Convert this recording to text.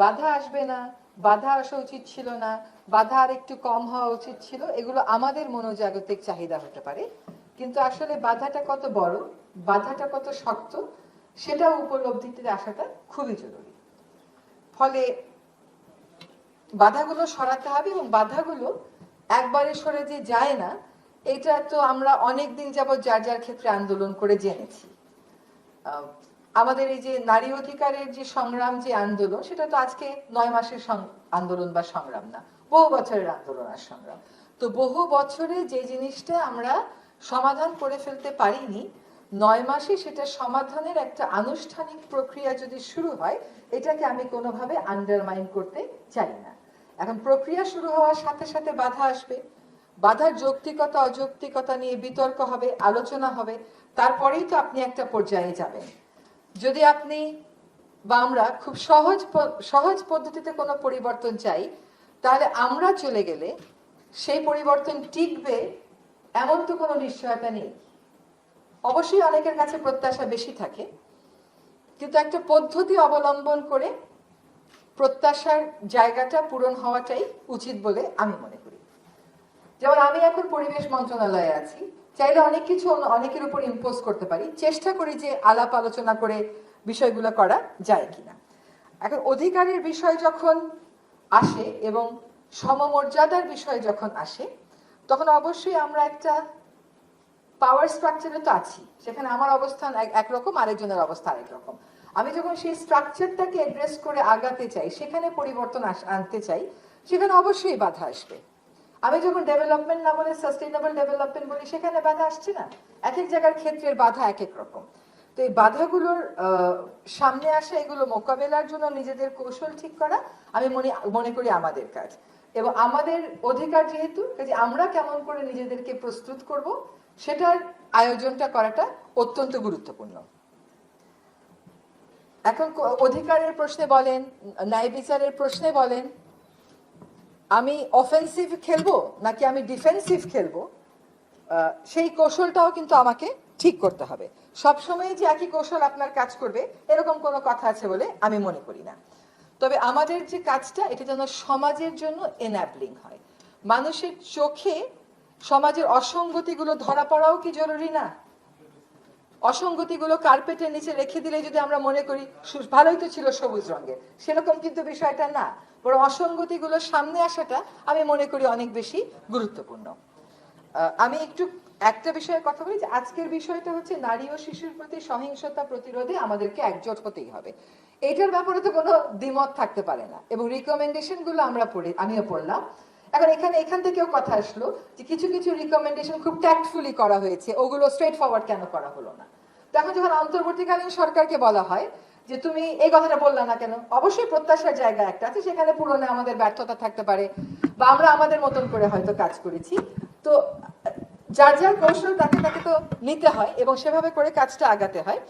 বাধা আসবে না, বাধা আসা উচিত ছিল না, বাধা আর একটু কম হওয়া উচিত ছিল, এগুলো আমাদের মনোজাগতিক চাহিদা হতে পারে। কিন্তু আসলে বাধাটা কত বড়, বাধাটা কত শক্ত, সেটা উপলব্ধিতে আসাটা খুবই জরুরি। ফলে বাধাগুলো সরাতে হবে এবং বাধাগুলো একবারে সরে যে যায় না, এটা তো আমরা অনেক দিন যাবৎ যার যার ক্ষেত্রে আন্দোলন করে জেনেছি। আমাদের এই যে নারী অধিকারের যে সংগ্রাম যে আন্দোলন, সেটা তো আজকে নয় মাসের আন্দোলন বা সংগ্রাম না, বহু বছরের আন্দোলন আর সংগ্রাম। তো বহু বছরে যে জিনিসটা আমরা সমাধান করে ফেলতে পারিনি, নয় মাসে সেটা সমাধানের একটা আনুষ্ঠানিক প্রক্রিয়া যদি শুরু হয়, এটাকে আমি কোনোভাবে আন্ডারমাইন করতে চাই না। এখন প্রক্রিয়া শুরু হওয়ার সাথে সাথে বাধা আসবে। বাধার যৌক্তিকতা, অযৌক্তিকতা নিয়ে বিতর্ক হবে, আলোচনা হবে, তারপরেই তো আপনি একটা পর্যায়ে যাবেন। যদি আপনি বা আমরা খুব সহজ সহজ পদ্ধতিতে কোনো পরিবর্তন চাই, তাহলে আমরা চলে গেলে সেই পরিবর্তন টিকবে এমন তো কোনো নিশ্চয়তা নেই। অবশ্যই অনেকের কাছে প্রত্যাশা বেশি থাকে, কিন্তু একটা পদ্ধতি অবলম্বন করে প্রত্যাশার জায়গাটা পূরণ হওয়াটাই উচিত বলে আমি মনে করি। যেমন আমি এখন পরিবেশ মন্ত্রণালয়ে আছি চাইলে অনেক কিছু অনেকের উপর ইম্পোজ করতে পারি। চেষ্টা করি যে আলাপ আলোচনা করে বিষয়গুলো করা যায় কিনা। এখন অধিকারের বিষয় যখন আসে এবং সমমর্যাদার বিষয় যখন আসে, তখন অবশ্যই আমরা একটা পাওয়ার স্ট্রাকচারে তো আছি। সেখানে আমার অবস্থান এক- একরকম আরেকজনের অবস্থা আরেক রকম। আমি যখন সেই স্ট্রাকচারটাকে অ্যাড্রেস করে আগাতে চাই, সেখানে পরিবর্তন আনতে চাই, সেখানে অবশ্যই বাধা আসবে। আমি যখন ডেভেলপমেন্ট না বলে সাস্টেইনেবল ডেভেলপমেন্ট বলি, সেখানে বাধা আসছে না। এক এক জায়গার ক্ষেত্রের বাধা এক এক রকম। তো এই বাধাগুলোর সামনে আসা এগুলো মোকাবেলার জন্য নিজেদের কৌশল ঠিক করা, আমি মনে মনে করি আমাদের কাজ। এবং আমাদের অধিকার যেহেতু, কাজে আমরা কেমন করে নিজেদেরকে প্রস্তুত করব, সেটার আয়োজনটা করাটা অত্যন্ত গুরুত্বপূর্ণ। এখন অধিকারের প্রশ্নে বলেন, ন্যায় বিচারের প্রশ্নে বলেন আমি অফেন্সিভ খেলব নাকি আমি ডিফেন্সিভ খেলব? সেই কৌশলটাও কিন্তু আমাকে ঠিক করতে হবে। সবসময় যে একই কৌশল আপনার কাজ করবে, এরকম কোনো কথা আছে বলে আমি মনে করি না। তবে আমাদের যে কাজটা, এটা যেন সমাজের জন্য এনাবলিং হয়। মানুষের চোখে সমাজের অসঙ্গতিগুলো ধরা পড়াও কি জরুরি না? অসঙ্গতিগুলো কার্পেটের নিচে রেখে দিলে যদি আমরা মনে করি ভালোই তো ছিল সবুজ রঙের, সেরকম কিন্তু বিষয়টা না। বরং অসঙ্গতিগুলো সামনে আসাটা আমি মনে করি অনেক বেশি গুরুত্বপূর্ণ। আমি একটু একটা বিষয়ে কথা বলি যে আজকের বিষয়টা হচ্ছে নারী ও শিশুর প্রতি সহিংসতা প্রতিরোধে আমাদেরকে একজোট হতেই হবে। এটার ব্যাপারে তো কোনো দ্বিমত থাকতে পারে না। এবং রিকমেন্ডেশনগুলো আমরা পড়ে আমিও পড়লাম। এখন এখানে এখান থেকেও কথা আসলো যে কিছু কিছু রিকমেন্ডেশন খুব ট্যাক্টফুলি করা হয়েছে। ওগুলো স্ট্রেট ফরওয়ার্ড কেন করা হলো না? তখন যখন অন্তর্বর্তীকালীন সরকারকে বলা হয় যে তুমি এই কথাটা বললা না কেন, অবশ্যই প্রত্যাশার জায়গা একটা আছে, সেখানে পূরণে আমাদের ব্যর্থতা থাকতে পারে বা আমরা আমাদের মতন করে হয়তো কাজ করেছি। তো যার যার কৌশল তাকে তাকে তো নিতে হয় এবং সেভাবে করে কাজটা আগাতে হয়।